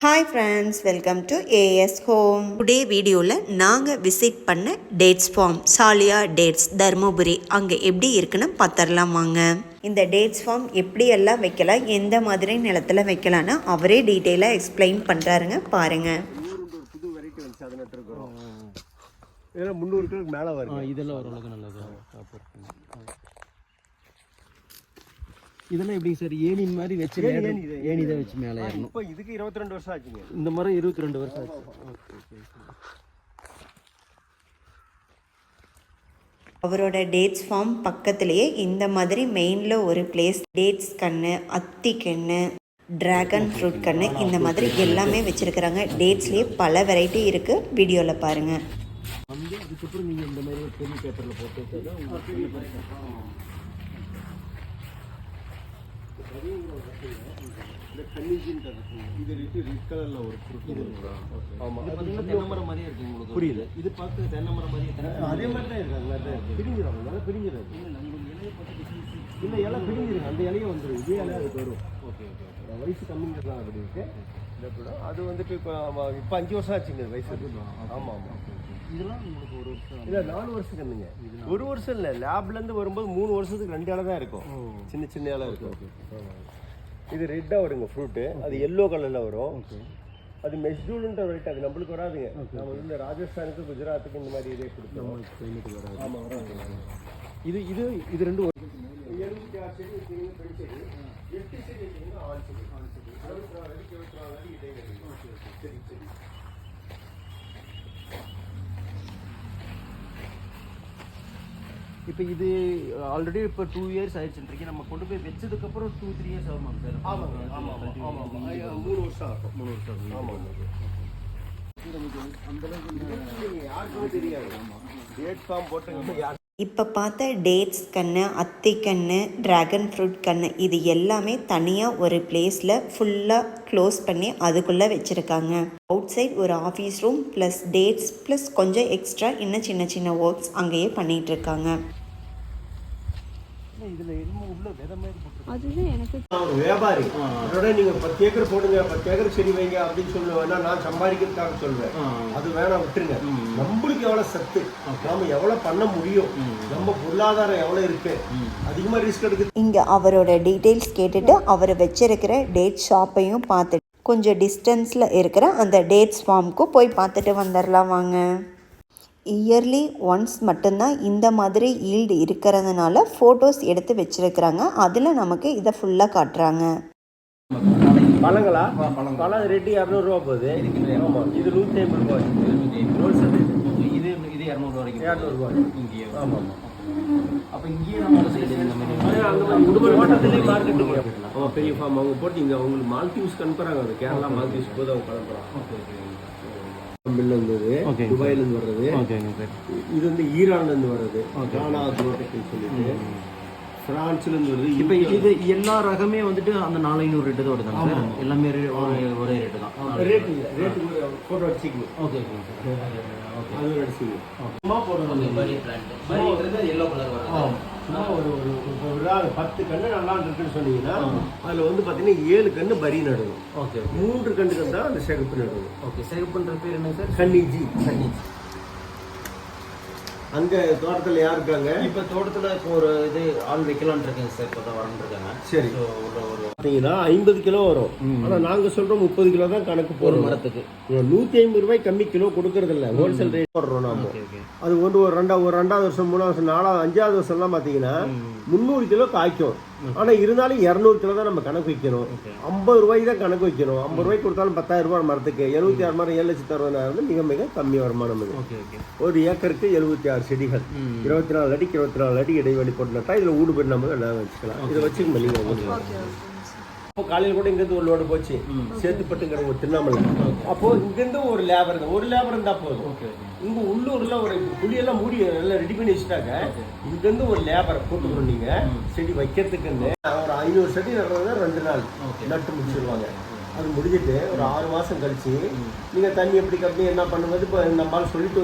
Hi friends welcome to A S home today நாங்கள் visit பண்ண dates farm சாலியா dates Dharmapuri அங்கே எப்படி இருக்குன்னு பார்த்துடலாம் வாங்க. இந்த டேட்ஸ் ஃபார்ம் எப்படி எல்லாம் வைக்கலாம் எந்த மாதிரி நிலத்தில் வைக்கலான்னு அவரே டீட்டெயிலாக எக்ஸ்பிளைன் பண்ணுறாருங்க பாருங்கள் புது வெரைட்டி இதெல்லாம் முந்நூறு மேலே ஆ, வருது இதெல்லாம் ஓரளவுக்கு நல்லது. இதெல்லாம் எப்படிங்க சார்? ஏணின் மாதிரி வச்சு ஏணி, ஏணி ஏணி தான் வச்சு மேலே ஏறணும். இப்போ இதுக்கு இருபத்தி ரெண்டு வருஷம் ஆச்சுங்க. இந்த மரம் இருபத்தி ரெண்டு வருஷம் ஆச்சு. அவரோட டேட்ஸ் ஃபார்ம் பக்கத்துலேயே இந்த மாதிரி மெயினில் ஒரு பிளேஸ் டேட்ஸ் கன்று அத்தி கன்று டிராகன் ஃப்ரூட் கன்று இந்த மாதிரி எல்லாமே வச்சுருக்குறாங்க. டேட்ஸ்லேயே பல வெரைட்டி இருக்குது வீடியோவில் பாருங்கள் வந்து அதுக்கப்புறம் நீங்கள் இந்த மாதிரி பெரிய பேப்பரில் போட்டு வச்சா உங்களுக்கு பெரிய பெரிய- இந்த கன்னிஜின்றது இது ரெட் ரெட் கலரில் ஒரு ஃப்ரூட் ஆமாம் இது பார்த்தீங்கன்னா தென்னை மரம் மாதிரியே இருக்கு. உங்களுக்கு புரியுது. இது பார்த்து தென்னை மரம் மாதிரியே இருக்கு. அதே மாதிரி தான் இருக்கு அந்த மாதிரி தான் இருக்கு பிரிஞ்சிடும் நல்லா பிரிஞ்சிடும் இல்லை இலை பிரிஞ்சிருங்க அந்த இலையே வந்துடும் இதே அதுக்கு வரும். Okay okay. வயசு கம்மிங்கிறதுலாம் அப்படி இருக்கு. அது வந்துட்டு இப்போ அஞ்சு வருஷம் ஆச்சுங்க இது வயசு ஆமாம் ஆமாம் இதெல்லாம் உங்களுக்கு ஒரு வருஷம் இல்லை நாலு வருஷம் கண்ணுங்க ஒரு வருஷம் இல்லை லேப்லேருந்து வரும்போது மூணு வருஷத்துக்கு ரெண்டு இலை தான் இருக்கும். சின்ன சின்ன இலை இருக்கும். இது ரெட்டாக வருங்க ஃப்ரூட்டு அது எல்லோ கலரில் வரும். அது மெஸ்டூல்ன்ற வெரைட்டி அது. நம்மளுக்கு வராதுங்க. நம்ம வந்து இந்த ராஜஸ்தானுக்கு குஜராத்துக்கு இந்த மாதிரி இதே கொடுத்தோம் ஆமாம் வராது. இது இது இது ரெண்டு எழுபத்தி ஆறு செடி வச்சிங்கன்னா பெண் செடி. எட்டு செடி வச்சிங்கன்னா ஆண் செடி. ஆண் செடி. இருபத்தி நாலு அடிக்கு இருபத்தி நாலு அடி இடைவெளி. சரி சரி. இப்போ இது ஆல்ரெடி இப்போ டூ இயர்ஸ் ஆயிடுச்சுன்றீங்க நம்ம கொண்டு போய் வச்சதுக்கப்புறம் டூ த்ரீ இயர்ஸ் ஆகுமாங்க சார் ஆமாங்க ஆமாம் ஆமாம் ஆமாம் மூணு வருஷம் ஆகும். மூணு வருஷம் ஆமாம் நீங்கள் யாருக்குமே தெரியாது டேட் ஃபார்ம் போட்டுங்க யார் இப்போ பார்த்த டேட்ஸ் கன்று அத்தி கன்று ட்ராகன் ஃப்ரூட் கன்று இது எல்லாமே தனியாக ஒரு பிளேஸில் ஃபுல்லாக க்ளோஸ் பண்ணி அதுக்குள்ளே வச்சுருக்காங்க. அவுட் சைட் ஒரு office room plus dates plus கொஞ்சம் எக்ஸ்ட்ரா இன்னும் சின்ன சின்ன ஒர்க்ஸ் அங்கேயே பண்ணிகிட்டு இருக்காங்க இதில் என்னமோ உள்ள விதை மாதிரி போட்டு அதுதான் எனக்கு ஒரு வியாபாரி. அதோட நீங்க பத்து ஏக்கர் போடுங்க பத்து ஏக்கர் செடி வைங்க அப்படின்னு சொல்லுவேன் நான் சம்பாதிக்கிறதுக்காக சொல்வேன். அது வேணாம் விட்டுருங்க. நம்மளுக்கு எவ்வளவு சத்து? நாம எவ்வளவு பண்ண முடியும்? நம்ம பொருளாதாரம் எவ்வளவு இருக்கு? அதிகமா ரிஸ்க் எடுக்க இங்கே அவரோட டீட்டெயில்ஸ் கேட்டுட்டு அவர் வச்சிருக்கிற டேட் ஷாப்பையும் பார்த்துட்டு கொஞ்சம் டிஸ்டன்ஸில் இருக்கிற அந்த டேட்ஸ் ஃபார்முக்கும் போய் பார்த்துட்டு வந்துடலாம் வாங்க. இயர்லி ஒன்ஸ் மட்டும்தான் இந்த மாதிரி ஈல்டு இருக்கிறதுனால ஃபோட்டோஸ் எடுத்து வச்சிருக்கிறாங்க. அதில் நமக்கு இதை ஃபுல்லாக காட்டுறாங்க. பழங்களா? பழம் ரெட்டி இரநூறுவா போகுது. இது நூத்தி ஐம்பது ரூபாய். ஹோல்சேல் இது இது இரநூறு வரைக்கும். இரநூறுவா இங்கேயே. ஆமா ஆமா. அப்போ இங்கேயே நம்ம சைடு இந்த மாதிரி அந்த மாதிரி குடும்ப ஓட்டத்திலே மார்க்கெட்டிங் ஆமா பெரிய ஃபார்ம் அவங்க போட்டீங்க அவங்களுக்கு மால்தீவ்ஸ் அனுப்புறாங்க அது கேரளா மால்தீவ்ஸ் போது அவங்க கிளம்புறாங்க. ஓகே. ஓகே தமிழ்ல இருந்தது Okay. துபாயில இருந்து வர்றது. இது வந்து ஈரான்ல இருந்து வர்றது. கானா சொல்லிட்டு. பிரான்ஸ்ல இருந்து வருது இப்போ இது எல்லா ரகமே வந்துட்டு அந்த நாலு ஐநூறு ரேட்டு தான் வருதாங்க சார். எல்லாமே ஒரே ரேட்டு தான். ரேட்டு ஒரு போட்டோ அடிச்சிக்கணும் ஓகே ஓகே ஓகே அது ஒரு அடிச்சிக்கணும் சும்மா போடுறது பரி பிளான்ட் பரிங்கிறது எல்லோ கலர் வரும் ஒரு ஒரு பத்து கன்று நல்லா இருக்குன்னு சொன்னீங்கன்னா அதுல வந்து பாத்தீங்கன்னா ஏழு கன்று பரி நடணும் ஓகே மூன்று கன்றுகள் தான் அந்த சிகப்பு நடணும் ஓகே சேவ் பண்ணுற பேர் என்ன சார்? கன்னிஜி தண்ணி அங்க தோட்டத்துல யார் இருக்காங்க? இப்போ தோட்டத்தில் இப்போ ஒரு இது ஆள் வைக்கலாம்னு இருக்கேங்க சார் இப்போ தான் வரன்னு இருக்காங்க. சரி. ஒரு ஒரு பார்த்தீங்கன்னா ஐம்பது கிலோ வரும். ஆனா நாங்க சொல்றோம் முப்பது கிலோ தான் கணக்கு ஒரு போடுறோம் மரத்துக்கு நூத்தி ஐம்பது ரூபாய் கம்மி கிலோ கொடுக்கறது இல்ல. ஹோல்சேல் ரேட் போடுறோம் நாம. அது வந்து ஒரு ரெண்டாவது ஒரு ரெண்டாவது வருஷம் மூணாவது வருஷம் நாலாவது அஞ்சாவது வருஷம்லாம் பார்த்தீங்கன்னா முந்நூறு கிலோ காய்க்கும் ஆனா இருந்தாலும் இரநூறு கிலோ தான் நம்ம கணக்கு வைக்கணும். ஐம்பது ரூபாய்க்கு தான் கணக்கு வைக்கணும். ஐம்பது ரூபாய்க்கு கொடுத்தாலும் பத்தாயிரம் ரூபாய் மரத்துக்கு எழுபத்தி ஆறு மரம் ஏழு லட்சத்தி அறுபதாயிரம் வந்து மிக மிக கம்மி வருமானம் இது. ஒரு ஏக்கருக்கு எழுபத்தி ஆறு செடிகள். இருபத்தி நாலு அடிக்கு இருபத்தி நாலு அடி இடைவெளி போட்டு நட்டா இதுல ஊடு பெண் நம்ம வச்சுக்கலாம். இதை முடியும் அப்போ காலையில் கூட இங்கேருந்து ஒரு லோடு போச்சு. சேத்துப்பட்டுங்கிற ஒரு திருவண்ணாமலை அப்போ இங்கேருந்து ஒரு லேபர் ஒரு லேபர் இருந்தா போதும். இங்க உள்ளூர்ல ஒரு குழியெல்லாம் மூடி எல்லாம் ரெடி பண்ணி வச்சுட்டாங்க. இங்கேருந்து ஒரு லேபரை கூட்டுக்கணும் நீங்க. செடி வைக்கிறதுக்குன்னு. ஒரு ஐநூறு செடி நடுறதுனா ரெண்டு நாள். நட்டு முடிச்சிருவாங்க. அது முடிஞ்சிட்டு ஒரு ஆறு மாசம் கழிச்சு நீங்க தண்ணி எப்படி கட்டி என்ன பண்ணுவது இப்போ நம்மளால சொல்லிட்டு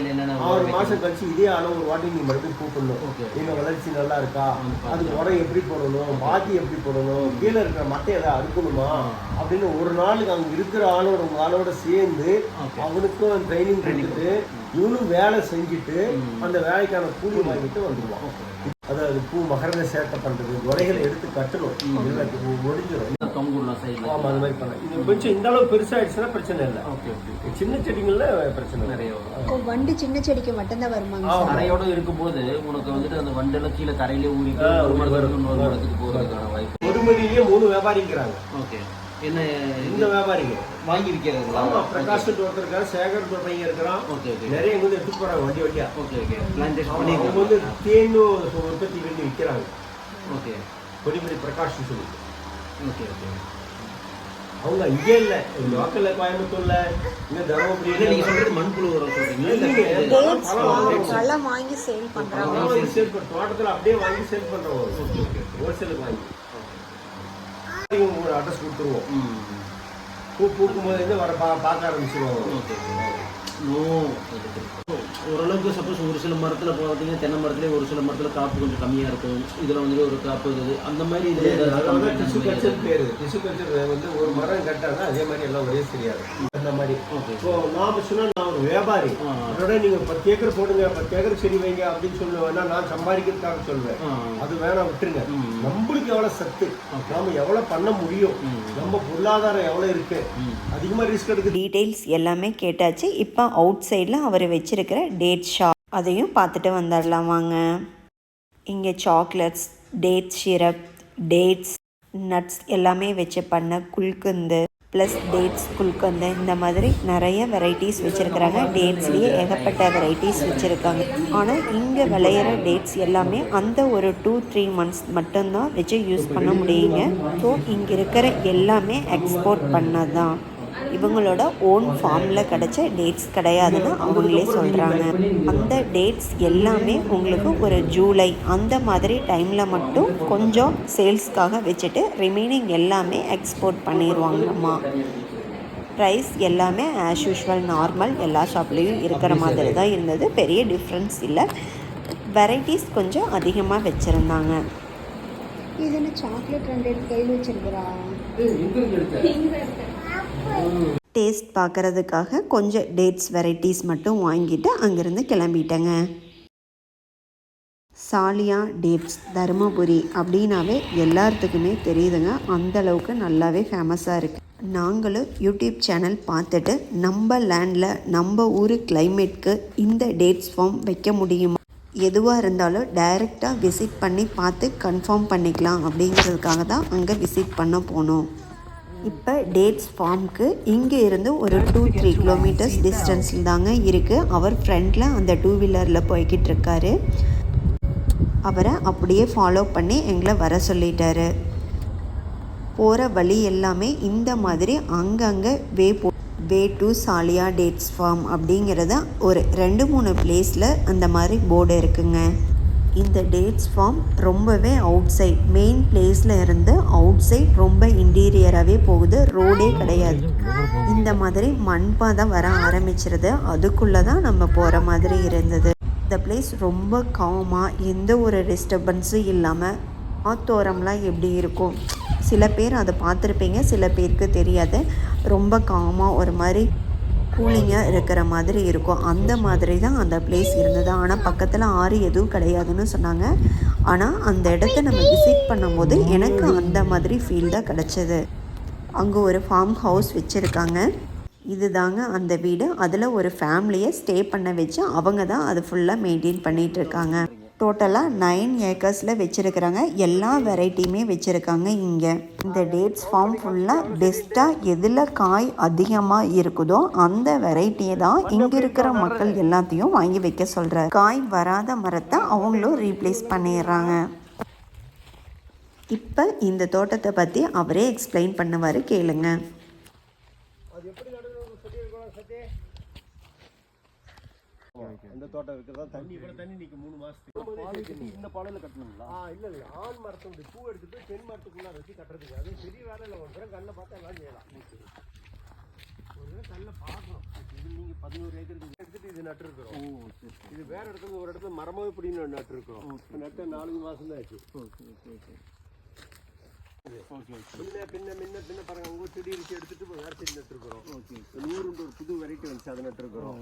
என்னென்ன ஆறு மாசம் கழிச்சு இதே அளவு ஒரு வாட்டி நீங்க மறுபடியும் கூப்பிடணும். Okay. நீங்க வளர்ச்சி நல்லா இருக்கா? அதுக்கு உரம் எப்படி போடணும்? பாத்தி எப்படி போடணும்? கீழே இருக்கிற மட்டை எதாவது அறுக்கணுமா? அப்படின்னு ஒரு நாளுக்கு அங்க இருக்கிற ஆளோட உங்க ஆளோட சேர்ந்து. அவனுக்கும் ட்ரைனிங் கொடுத்துட்டு இவனும் வேலை செஞ்சுட்டு அந்த வேலைக்கான கூலி வாங்கிட்டு வந்துடுவான் அதாவது பூ மகரந்த சேர்க்கை பண்றது உரைகளை எடுத்து கட்டணும். முடிஞ்சிடும். தொங்குடலாம் சைடில். ஆமா அது மாதிரி பண்ணலாம். இது கொஞ்சம் இந்த அளவு பெருசாயிடுச்சுன்னா பிரச்சனை இல்லை. Okay okay. சின்ன செடிங்கள்ல பிரச்சனை நிறைய வரும். வண்டு சின்ன செடிக்கு மட்டும்தான் வருமாங்க ஆமா. தரையோட இருக்கும்போது உனக்கு வந்துட்டு அந்த வண்டெல்லாம் கீழே தரையிலே ஊறிட்டு ஆ, ஒரு ஊறி மரத்துக்கு வரும். இன்னொரு மரத்துக்கு போகிறதுக்கான வாய்ப்பு. ஒரு மணிலேயே மூணு வியாபாரிங்கிறாங்க. ஓகே. என்ன இந்த வியாபாரிங்க வாங்கி விற்கிறதுங்களா ஆமா பிரகாஷ் ஒருத்தர் இருக்காரு சேகர் பையன் இருக்கிறான். ஓகே ஓகே நிறைய இங்க வந்து எடுத்து போறாங்க வண்டி வண்டியா ஓகே ஓகே பிளான்டேஷன் அவங்க பண்ணிக்கலாம் வந்து தேன் உற்பத்தி பண்ணி விற்கிறாங்க. ஓகே கொடிமணி பிரகாஷ் சொல்லி ஓகே ஓகே அவங்க இங்கே இல்ல லோக்கல்ல கோயம்புத்தூர்ல இங்க இல்லை தருமபுரி நீங்கள் சொல்கிறது மண்புழு உரம் பழம். பழம் வாங்கி சேல் பண்ணுறாங்க சேல் பண்றோம். தோட்டத்துல அப்படியே வாங்கி சேல் பண்றோம் ஹோல்சேலுக்கு வாங்கி. ஒரு அட்ரஸ் கொடுத்துருவோம். பூ பூக்கும் போது வர பா பார்க்க ஆரம்பிச்சிருவாங்க ஓகே. நோ ஓரளவுக்கு சப்போஸ் ஒரு சில மரத்தில் பார்த்தீங்கன்னா தென்னை மரத்துல ஒரு சில மரத்தில் காப்பு கொஞ்சம் கம்மியாக இருக்கும். இதில் வந்துட்டு ஒரு காப்பு இது அந்த மாதிரி அதாவது டிஷ்யூ கல்ச்சர் பேரு டிஷ்யூ கல்ச்சர் வந்து ஒரு மரம் கட்டாதான் அதே மாதிரி எல்லாம் ஒரே சரியாது அந்த மாதிரி. ஸோ நாம சொன்னா நான் ஒரு வியாபாரி. அதோட நீங்க பத்து ஏக்கர் போடுங்க பத்து ஏக்கர் செடி வைங்க அப்படின்னு சொல்லுவேன்னா நான் சம்பாதிக்கிறதுக்காக சொல்லுவேன். அது வேணாம் விட்டுருங்க. நம்மளுக்கு எவ்வளவு சத்து? நாம எவ்வளவு பண்ண முடியும். நம்ம பொருளாதாரம் எவ்வளவு இருக்கு? ம். அதிகமா ரிஸ்க் எடுக்க டீட்டெயில்ஸ் எல்லாமே கேட்டாச்சு. இப்போ அவுட் சைடில் அவர் வச்சிருக்கிற டேட் ஷாப். அதையும் பார்த்துட்டு வந்துடலாம் வாங்க. இங்கே chocolates date syrup dates nuts எல்லாமே வச்சு பண்ண குல்கந்து ப்ளஸ் டேட்ஸ் குல்கந்து இந்த மாதிரி நிறைய வெரைட்டிஸ் வச்சுருக்குறாங்க. டேட்ஸ்லேயே ஏகப்பட்ட வெரைட்டிஸ் வச்சுருக்காங்க. ஆனால் இங்கே விளையிற டேட்ஸ் எல்லாமே அந்த ஒரு டூ த்ரீ மந்த்ஸ் மட்டும்தான் வச்சு யூஸ் பண்ண முடியுங்க. ஸோ இங்கே இருக்கிற எல்லாமே எக்ஸ்போர்ட் பண்ணதான். இவங்களோட ஓன் ஃபார்மில் கிடைச்ச டேட்ஸ் கிடையாதுன்னு அவங்களே சொல்கிறாங்க அந்த டேட்ஸ் எல்லாமே உங்களுக்கு ஒரு ஜூலை அந்த மாதிரி டைமில் மட்டும் கொஞ்சம் சேல்ஸ்க்காக வச்சுட்டு ரிமைனிங் எல்லாமே எக்ஸ்போர்ட் பண்ணிடுவாங்கம்மா ப்ரைஸ் எல்லாமே ஆஸ் யூஷுவல் நார்மல் எல்லா ஷாப்லேயும் இருக்கிற மாதிரி தான் இருந்தது. பெரிய டிஃப்ரென்ஸ் இல்லை. வெரைட்டிஸ் கொஞ்சம் அதிகமாக வச்சுருந்தாங்க. இது என்ன சாக்லேட் ரெண்டு கையில் வச்சிருக்கிறா? டேஸ்ட் பார்க்கறதுக்காக கொஞ்சம் டேட்ஸ் வெரைட்டிஸ் மட்டும் வாங்கிட்டு அங்கேருந்து கிளம்பிட்டேங்க. சாலியா டேட்ஸ் தருமபுரி அப்படின்னாவே எல்லாத்துக்குமே தெரியுதுங்க. அந்தளவுக்கு நல்லாவே ஃபேமஸாக இருக்குது நாங்களும் யூடியூப் சேனல் பார்த்துட்டு நம்ம லேண்டில் நம்ம ஊர் கிளைமேட்க்கு இந்த டேட்ஸ் ஃபார்ம் வைக்க முடியுமா? எதுவாக இருந்தாலும் டைரெக்டாக விசிட் பண்ணி பார்த்து கன்ஃபார்ம் பண்ணிக்கலாம் அப்படிங்கிறதுக்காக தான் அங்கே விசிட் பண்ண போனோம். இப்போ டேட்ஸ் ஃபார்முக்கு இங்கே இருந்து ஒரு டூ த்ரீ கிலோமீட்டர்ஸ் டிஸ்டன்ஸில் தாங்க இருக்குது அவர் ஃப்ரண்டில் அந்த டூ வீலரில் போய்கிட்டு இருக்காரு. அவரை அப்படியே ஃபாலோ பண்ணி எங்களை வர சொல்லிட்டாரு. போகிற வழி எல்லாமே இந்த மாதிரி அங்கங்கே வே போ வே டு சாலியா டேட்ஸ் ஃபார்ம் அப்படிங்கிறத ஒரு ரெண்டு மூணு பிளேஸில் அந்த மாதிரி போர்டு இருக்குங்க. இந்த டேட்ஸ் ஃபார்ம் ரொம்பவே அவுட் சைட் மெயின் பிளேஸில் இருந்து அவுட் சைட் ரொம்ப இன்டீரியராகவே போகுது. ரோடே கிடையாது. இந்த மாதிரி மண்பாதை வர ஆரம்பிச்சிருது. அதுக்குள்ளே தான் நம்ம போகிற மாதிரி இருந்தது. இந்த பிளேஸ் ரொம்ப காமாக எந்த ஒரு டிஸ்டர்பன்ஸும் இல்லாமல் ஆத்தோரம்லாம் எப்படி இருக்கும்? சில பேர் அதை பார்த்துருப்பீங்க சில பேருக்கு தெரியாது. ரொம்ப காமாக ஒரு மாதிரி கூலிங்காக இருக்கிற மாதிரி இருக்கும். அந்த மாதிரி தான் அந்த பிளேஸ் இருந்தது. ஆனால் பக்கத்தில் ஆறு எதுவும் கிடையாதுன்னு சொன்னாங்க. ஆனால் அந்த இடத்த நம்ம விசிட் பண்ணும்போது எனக்கு அந்த மாதிரி ஃபீல் தான் கிடச்சிது. அங்கே ஒரு ஃபார்ம் ஹவுஸ் வச்சுருக்காங்க. இதுதாங்க அந்த வீடு. அதில் ஒரு ஃபேமிலியை ஸ்டே பண்ண வச்சு அவங்க தான் அது ஃபுல்லாக மெயின்டைன் பண்ணிகிட்ருக்காங்க டோட்டலாக நைன் ஏக்கர்ஸில் வச்சுருக்கிறாங்க. எல்லா வெரைட்டியுமே வச்சுருக்காங்க இங்கே. இந்த டேட்ஸ் ஃபார்ம் ஃபுல்லாக பெஸ்ட்டாக எதில் காய் அதிகமாக இருக்குதோ அந்த வெரைட்டியை தான் இங்கே இருக்கிற மக்கள் எல்லாத்தையும் வாங்கி வைக்க சொல்கிறார் காய் வராத மரத்தை அவங்களும் ரீப்ளேஸ் பண்ணிடுறாங்க. இப்போ இந்த தோட்டத்தை பற்றி அவரே எக்ஸ்பிளைன் பண்ணுவார் கேளுங்க. இந்த தோட்டம் இருக்கிறதா? தண்ணி கூட தண்ணி நிற்கும் மூணு மாசத்துக்கு. இந்த பாலையில் கட்டணுங்களா ஆ இல்லை இல்லை. ஆண் மரத்தினுடைய பூ எடுத்துட்டு பெண் மரத்துக்குள்ளார வச்சு கட்டுறதுக்கு. அது பெரிய வேலையில் ஒரு தடவை கண்ணை பார்த்தா எல்லாம் செய்யலாம். ஒரு தடவை கண்ணில் பார்க்கணும். இது நீங்கள் பதினோரு ஏக்கருக்கு எடுத்துட்டு இது நட்டுருக்குறோம் இது வேற இடத்துல ஒரு இடத்துல மரமாக இப்படின்னு நட்டுருக்கோம் நட்டு நாலஞ்சு மாதம் தான் ஆச்சு. ஓகே ஓகே ஓகே முன்ன பின்ன முன்ன பின்ன பாருங்க. உங்க செடி எடுத்துட்டு வேற செடி நட்டுருக்குறோம் ஓகே நூறுன்ற ஒரு புது வெரைட்டி வந்துச்சு. அதை நட்டுருக்குறோம்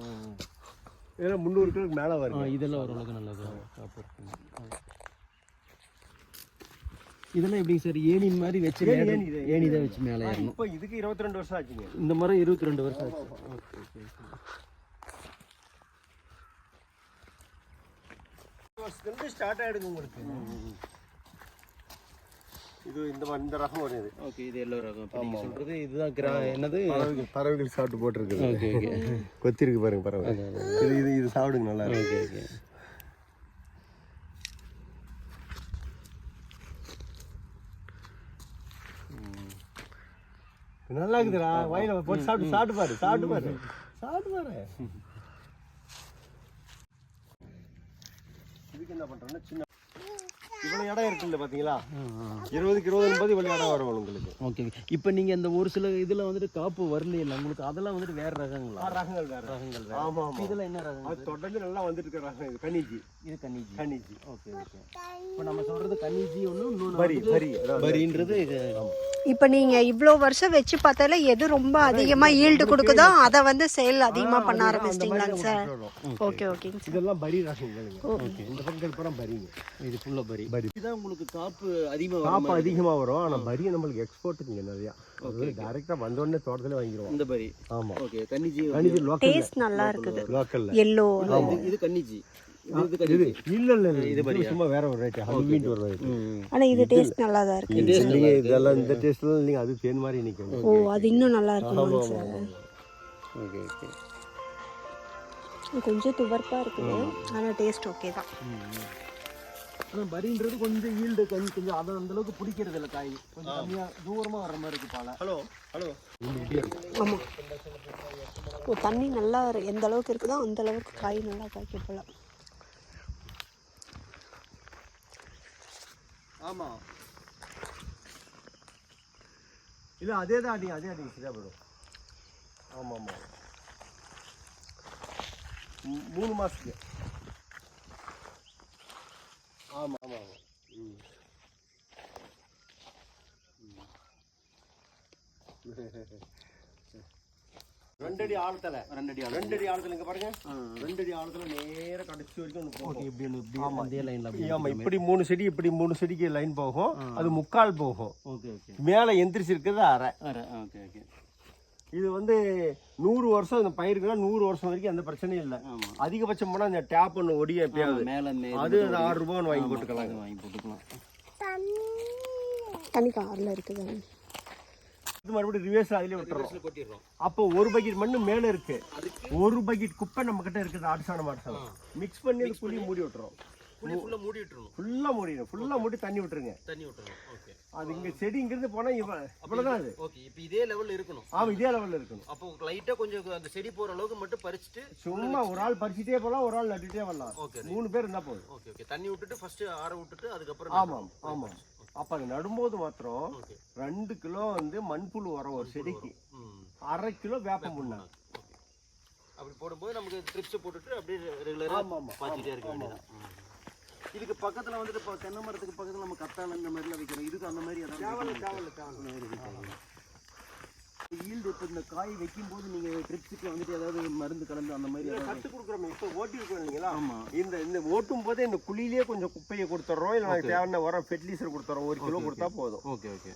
ஏன்னா முந்நூறு கிலோக்கு மேலே ஆ வருது இதெல்லாம் ஓரளவுக்கு நல்லது. இதெல்லாம் எப்படிங்க சார்? ஏணி மாதிரி வச்சு ஏணி, தான் வச்சு மேலே ஏறணும். இப்போ இதுக்கு இருபத்தி ரெண்டு வருஷம் ஆச்சுங்க. இந்த மரம் இருபத்தி ரெண்டு வருஷம் ஆச்சு. ஓகே ஓகே வருஷத்துலேருந்து ஸ்டார்ட் ஆகிடுங்க உங்களுக்கு. இது இந்த இந்த ரகம் வரும் இது. ஓகே இது எல்லோ ரகம். இப்போ நீங்கள் சொல்கிறது இதுதான் கிரா என்னது? பறவைகள் பறவைகள் சாப்பிட்டு போட்டிருக்குது. Okay okay. கொத்தி இருக்கு பாருங்க பறவை. இது இது இது சாப்பிடுங்க நல்லா இருக்கு. Okay okay. நல்லா இருக்குதுடா. வாயில போட்டு சாப்பிட்டு சாப்பிட்டு பாரு சாப்பிட்டு பாரு. சாப்பிட்டு பாரு. இதுக்கு என்ன பண்றோம்னா சின்ன இவ்வளவு இடம் இருக்குல்ல பாத்தீங்களா? இருபதுக்கு இருபது போது இவ்வளவு இடம் வரும் உங்களுக்கு. ஓகே இப்போ நீங்கள் இந்த ஒரு சில இதில் வந்துட்டு காப்பு வரலையில உங்களுக்கு அதெல்லாம் வந்துட்டு வேறு ரகங்களா? ரகங்கள் வேற. ரகங்கள் ஆமா ஆமா. இதெல்லாம் என்ன ரகம் அது தொடர்ந்து நல்லா வந்துட்டு இருக்க ரகம் இது கனிஜி. இது கன்னிஜி கனிஜி. ஓகே ஓகே இப்போ நம்ம சொல்கிறது கன்னிஜி ஒன்று இன்னொன்று பரி பரி. அதாவது பரின்றது இது. இப்போ நீங்க இவ்வளோ வருஷம் வச்சு பார்த்தால எது ரொம்ப அதிகமா ஈல்டு கொடுக்குதோ அதை வந்து சேல் அதிகமா பண்ண ஆரம்பிச்சிட்டீங்களாங்க சார்? ஓகே ஓகேங்க சார் இதெல்லாம் பரி ரகங்களுங்க. இந்த பக்கம் பூரா பரிங்க. இது ஃபுல்லாக பரி. பரி இதுதான் உங்களுக்கு காப்பு அதிகமாக காப்பு அதிகமா வரும். ஆனா பரி நம்மளுக்கு எக்ஸ்போர்ட்டுக்குங்க நிறையா. டைரக்டா வந்த உடனே தோட்டத்துல வாங்கிடுவோம். இந்த பரி. ஆமா. ஓகே கன்னிஜி லோக்கல் டேஸ்ட் நல்லா இருக்குது. லோக்கல்ல எல்லோ இது இது கன்னிஜி இது இது இது கன்னிஜி இல்ல இல்ல இது இது சும்மா வேற ஒரு ரேட் ஹல்வீன்ட் ஒரு ரேட் ம் ஆனா இது டேஸ்ட் நல்லா தான் இருக்கு. நீங்க இதெல்லாம் இந்த டேஸ்ட்ல நீங்க அது தேன் மாதிரி நிக்கும் ஓ அது இன்னும் நல்லா இருக்குமாங்க சார் ஓகே ஓகே கொஞ்சம் துவர்ப்பா இருக்குது. ஆனா டேஸ்ட் ஓகே தான். ஆனால் பரின்றது கொஞ்சம் ஈல்டு கொஞ்சம் கொஞ்சம் அதை அந்த அளவுக்கு பிடிக்கிறது இல்லை காய். கொஞ்சம் கம்மியாக தூரமாக வர்ற மாதிரி இருக்கு பாலை. Hello hello. ஆமா. ஓ தண்ணி நல்லா எந்த அளவுக்கு இருக்குதோ அந்த அளவுக்கு காய் நல்லா காய்க்க போல. ஆமா. இல்ல அதே தான் அடிங்க அதே அடிங்க சரியா போயிடும். ஆமா ஆமா. மூ- மூணு மாசத்துக்கு. ஆமா ஆமா ஆமா. ம். ரெண்டடி ஆழத்துல. ரெண்டடி ரெண்டடி ஆழத்துல. இங்க பாருங்க. ரெண்டடி ஆழத்துல நேரா கடைசி வரைக்கும் இப்படி லைனில் ஆமா இப்படி மூணு செடி இப்படி மூணு செடிக்கு லைன் போகும். அது முக்கால் போகும். Okay okay. மேலே எந்திரிச்சு இருக்கிறது அரை ஓகே ஓகே. இது வந்து நூறு வருஷம் இந்த பயிருக்குன்னா நூறு வருஷம் வரைக்கும் எந்த பிரச்சனையும் இல்லை. அதிகபட்சம் போனால் இந்த டேப் ஒன்று ஒடியும் எப்பயாவது. மேலே அது ஆறு ரூபான்னு வாங்கி போட்டுக்கலாம். வாங்கி போட்டுக்கலாம். தண்ணி காரில் இருக்குது. இது மறுபடியும் ரிவர்ஸ் அதிலே விட்டுறோம். அப்போ ஒரு பக்கெட் மண்ணு மேலே இருக்கு. ஒரு பக்கெட் குப்பை நம்ம கிட்ட இருக்குது ஆடுசாணம் ஆடுசாணம் மிக்ஸ் பண்ணி குழி மூடி விட்டுறோம். புளி ஃபுல்லாக மூடி விட்டுருணும் ஃபுல்லாக மூடிடும் ஃபுல்லாக மூடி தண்ணி விட்டுருங்க. தண்ணி விட்டுறணும். ஓகே அது இங்கே செடி இங்கிருந்து போனால் இவ்வளோ இவ்வளோதான் அது. ஓகே இப்போ இதே லெவலில் இருக்கணும். ஆமாம் இதே லெவலில் இருக்கணும். அப்போ லைட்டாக கொஞ்சம் அந்த செடி போகிற அளவுக்கு மட்டும் பறிச்சுட்டு சும்மா ஒரு ஆள் பறிச்சுட்டே போகலாம் ஒரு ஆள் நட்டுட்டே வரலாம். ஓகே மூணு பேர் இருந்தால் போதும். ஓகே ஓகே தண்ணி விட்டுட்டு ஃபர்ஸ்ட் ஆற விட்டுட்டு அதுக்கப்புறம் ஆமாம் ஆமாம். அப்போ அது நடும்போது மாத்திரம் ரெண்டு கிலோ வந்து மண்புழு உரம் ஒரு செடிக்கு. அரை கிலோ வேப்ப முன்னாள் ஓகே அப்படி போடும்போது நமக்கு ட்ரிப்ஸை போட்டுட்டு அப்படியே ரெகுலராக பாய்ச்சிட்டே இருக்க வேண்டியதான். இதுக்கு பக்கத்துல வந்துட்டு இப்போ தென்னை மரத்துக்கு பக்கத்துல நம்ம கத்தாழை இந்த மாதிரிலாம் வைக்கிறோம் இதுக்கு அந்த மாதிரி தேவையில்ல ஈல்டு இப்போ இந்த காய் வைக்கும் போது நீங்க ட்ரிப்ஸுக்கு வந்துட்டு ஏதாவது மருந்து கலந்து அந்த மாதிரி ஏதாவது கற்று கொடுக்குறோம். இப்போ ஓட்டி இருக்கோம் இல்லைங்களா? ஆமா. இந்த இந்த ஓட்டும் போதே இந்த குழியிலேயே கொஞ்சம் குப்பையை கொடுத்துட்றோம் இல்லை நாங்கள் தேவையான உரம் ஃபெர்டிலைசர் கொடுத்துறோம். ஒரு கிலோ கொடுத்தா போதும். Okay okay.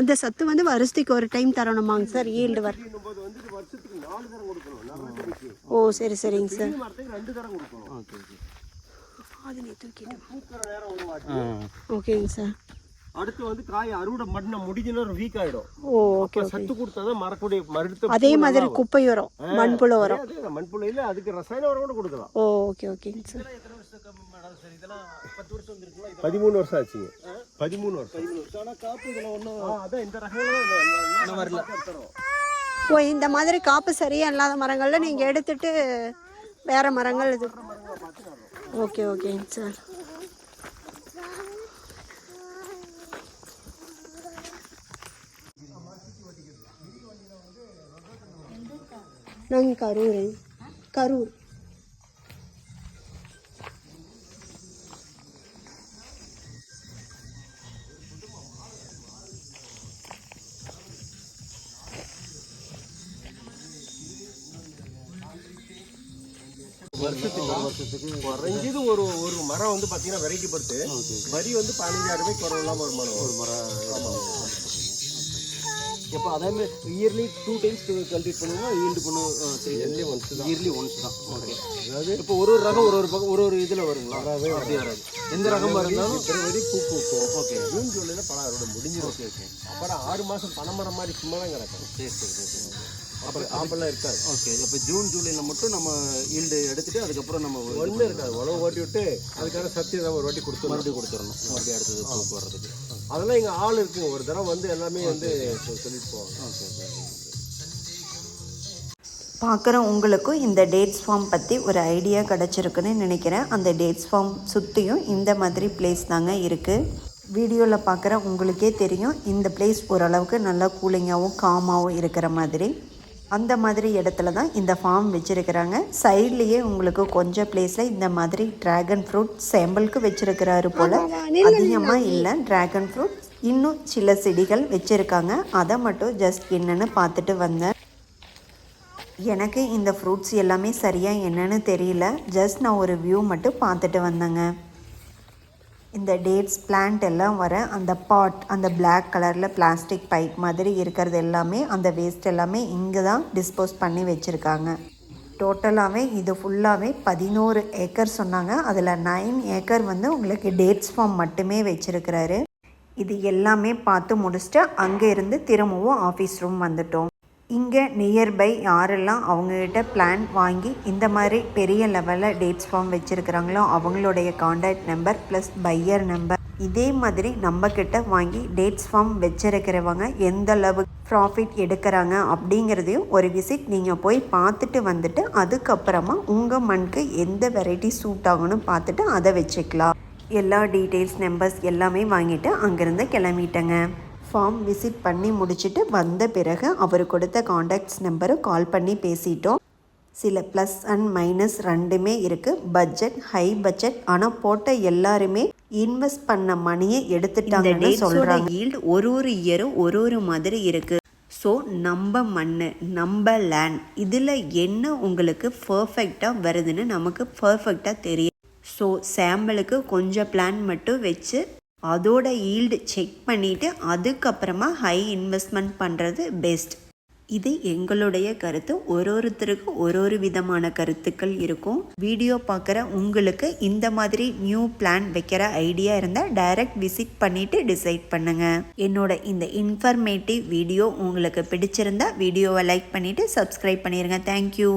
அந்த சத்து வந்து வருஷத்துக்கு ஒரு டைம் தரணுமாங்க சார் ஈல்டு வர வருஷத்துக்கு நாலு தரம் கொடுக்கணும். ஓ சரி சரிங்க சார். ரெண்டு தரம் கொடுக்கணும். ஓகே ஓகே அது நீ தூக்கிட்டு ஓகேங்க சார். அடுத்து வந்து காய் அறுவடை பண்ண முடிஞ்சுன்னா ஒரு வீக் ஆயிடும். ஓ ஓகே சத்து கொடுத்தாதான் மரக்கூடிய மருத்துவ அதே மாதிரி குப்பை உரம் மண்புழு உரம் மண்புள்ளையில அதுக்கு ரசாயன உரம் கூட கொடுக்கலாம். ஓ ஓகே ஓகேங்க சார். எத்தனை வருஷத்துக்கு மேடம் சார்? இதெல்லாம் பத்து வருஷம் வந்துருக்குங்களா? இது பதிமூணு வருஷம் ஆச்சுங்க. பதிமூணு வருஷம். பதிமூணு வருஷம். ஆனால் காப்பு இதில் ஒன்றும் அதான் இந்த ரகம் வரல. ஓ இந்த மாதிரி காப்பு சரியாக இல்லாத மரங்களில் நீங்கள் எடுத்துட்டு வேற மரங்கள் இது. ஓகே ஓகேங்க சார். நாங்கள் கரூர். கரூர். குறைஞ்சது ஒரு ஒரு மரம் வந்து பார்த்தீங்கன்னா வெரைட்டி பொறுத்து. வரி வந்து பதினஞ்சாயிரம் ரூபாய் குறவு இல்லாமல் ஒரு மரம். ஒரு மரம். ஆமாம் இப்போ அதே மாதிரி இயர்லி டூ டைம்ஸ் கல்டிவேட் பண்ணுவோம் ஈல்டு பண்ணுவோம் இயர்லி ஒன்ஸ் தான். இயர்லி ஒன்ஸ் தான். ஓகே அதாவது இப்போ ஒரு ஒரு ரகம் ஒரு ஒரு பக்கம் ஒரு ஒரு இதில் வருங்களா? வராது அப்படி வராது. எந்த ரகமாக இருந்தாலும் பிப்ரவரி பூ பூக்கும். ஓகே ஜூன் ஜூலையில் பழம் அறுவடை முடிஞ்சிடும் ஓகே ஓகே அப்புறம் ஆறு மாதம் பனைமரம் மாதிரி சும்மா தான் கிடக்கும் சரி சரி சரி. அப்புறம் ஆப்பெல்லாம் இருக்காது. ஓகே இப்போ ஜூன் ஜூலையில் மட்டும் நம்ம ஈல்டு எடுத்துட்டு அதுக்கப்புறம் நம்ம ஒன்றும் இருக்காது. உழவு ஓட்டி விட்டு அதுக்கான சக்தி நம்ம ஒரு வாட்டி கொடுத்துருவோம் மறுபடியும் கொடுத்துடணும். மறுபடியும் அடுத்தது பூக்கு வர்றதுக்கு அதெல்லாம் இங்கே ஆள் இருக்குங்க ஒரு தடவை வந்து எல்லாமே வந்து சொல்லிட்டு போவாங்க. ஓகே ஓகே பார்க்குற உங்களுக்கும் இந்த டேட்ஸ் ஃபார்ம் பற்றி ஒரு ஐடியா கிடச்சிருக்குன்னு நினைக்கிறேன். அந்த டேட்ஸ் ஃபார்ம் சுற்றியும் இந்த மாதிரி பிளேஸ் தாங்க இருக்குது வீடியோவில் பார்க்குற உங்களுக்கே தெரியும். இந்த பிளேஸ் ஓரளவுக்கு நல்லா கூலிங்காகவும் காமாகவும் இருக்கிற மாதிரி. அந்த மாதிரி இடத்துல தான் இந்த ஃபார்ம் வச்சுருக்கிறாங்க. சைட்லேயே உங்களுக்கு கொஞ்சம் பிளேஸில் இந்த மாதிரி ட்ராகன் ஃப்ரூட் சாம்பிளுக்கு வச்சுருக்கிறாரு போல். அதிகமாக இல்லை ட்ராகன் ஃப்ரூட் இன்னும் சில செடிகள் வச்சுருக்காங்க. அதை மட்டும் ஜஸ்ட் என்னென்னு பார்த்துட்டு வந்தேன். எனக்கு இந்த ஃப்ரூட்ஸ் எல்லாமே சரியாக என்னன்னு தெரியல. ஜஸ்ட் நான் ஒரு வியூ மட்டும் பார்த்துட்டு வந்தேங்க. இந்த டேட்ஸ் பிளான்ட் எல்லாம் வர அந்த பாட் அந்த பிளாக் கலரில் பிளாஸ்டிக் பைப் மாதிரி இருக்கிறது எல்லாமே அந்த வேஸ்ட் எல்லாமே இங்கே தான் டிஸ்போஸ் பண்ணி வச்சுருக்காங்க. டோட்டலாகவே இது ஃபுல்லாகவே பதினோரு ஏக்கர் சொன்னாங்க. அதில் நைன் ஏக்கர் வந்து உங்களுக்கு டேட்ஸ் ஃபார்ம் மட்டுமே வச்சுருக்கிறாரு. இது எல்லாமே பார்த்து முடிச்சுட்டு அங்கே இருந்து திரும்பவும் ஆஃபீஸ் ரூம் வந்துட்டோம். இங்கே நியர்பை யாரெல்லாம் அவங்கக்கிட்ட பிளான் வாங்கி இந்த மாதிரி பெரிய லெவலில் டேட்ஸ் ஃபார்ம் வச்சுருக்கிறாங்களோ அவங்களுடைய contact number plus buyer number இதே மாதிரி நம்மக்கிட்ட வாங்கி டேட்ஸ் ஃபார்ம் வச்சுருக்கிறவங்க எந்த அளவு ப்ராஃபிட் எடுக்கிறாங்க அப்படிங்கிறதையும் ஒரு விசிட் நீங்கள் போய் பார்த்துட்டு வந்துட்டு அதுக்கப்புறமா உங்கள் மண்க்கு எந்த வெரைட்டி சூட் ஆகும்னு பார்த்துட்டு அதை வச்சுக்கலாம். எல்லா டீட்டெயில்ஸ் நம்பர்ஸ் எல்லாமே வாங்கிட்டு அங்கேருந்து கிளம்பிட்டேங்க. ஃபார்ம் விசிட் பண்ணி முடிச்சுட்டு வந்த பிறகு அவர் கொடுத்த காண்டாக்ட்ஸ் நம்பரை கால் பண்ணி பேசிட்டோம். சில ப்ளஸ் அண்ட் மைனஸ் ரெண்டுமே இருக்குது பட்ஜெட் ஹை பட்ஜெட் ஆனால் போட்ட எல்லாருமே இன்வெஸ்ட் பண்ண மணியை எடுத்துட்டாங்கன்னு சொல்கிறாங்க ஈல்டு ஒரு ஒரு இயரும் ஒரு ஒரு மாதிரி இருக்குது ஸோ நம்ம மண் நம்ம லேண்ட் இதில் என்ன உங்களுக்கு பர்ஃபெக்டாக வருதுன்னு நமக்கு பர்ஃபெக்டாக தெரியும். ஸோ சாம்பிளுக்கு கொஞ்சம் பிளான் மட்டும் வச்சு அதோட ஈல்டு செக் பண்ணிவிட்டு அதுக்கப்புறமா ஹை இன்வெஸ்ட்மெண்ட் பண்ணுறது பெஸ்ட் இது எங்களுடைய கருத்து. ஒரு ஒருத்தருக்கு ஒரு ஒரு விதமான கருத்துக்கள் இருக்கும். வீடியோ பார்க்குற உங்களுக்கு இந்த மாதிரி நியூ பிளான் வைக்கிற ஐடியா இருந்தால் டைரக்ட் விசிட் பண்ணிவிட்டு டிசைட் பண்ணுங்கள் என்னோட இந்த இன்ஃபர்மேட்டிவ் வீடியோ உங்களுக்கு பிடிச்சிருந்தா வீடியோவை லைக் பண்ணிவிட்டு சப்ஸ்கிரைப் பண்ணிடுங்க தேங்க்யூ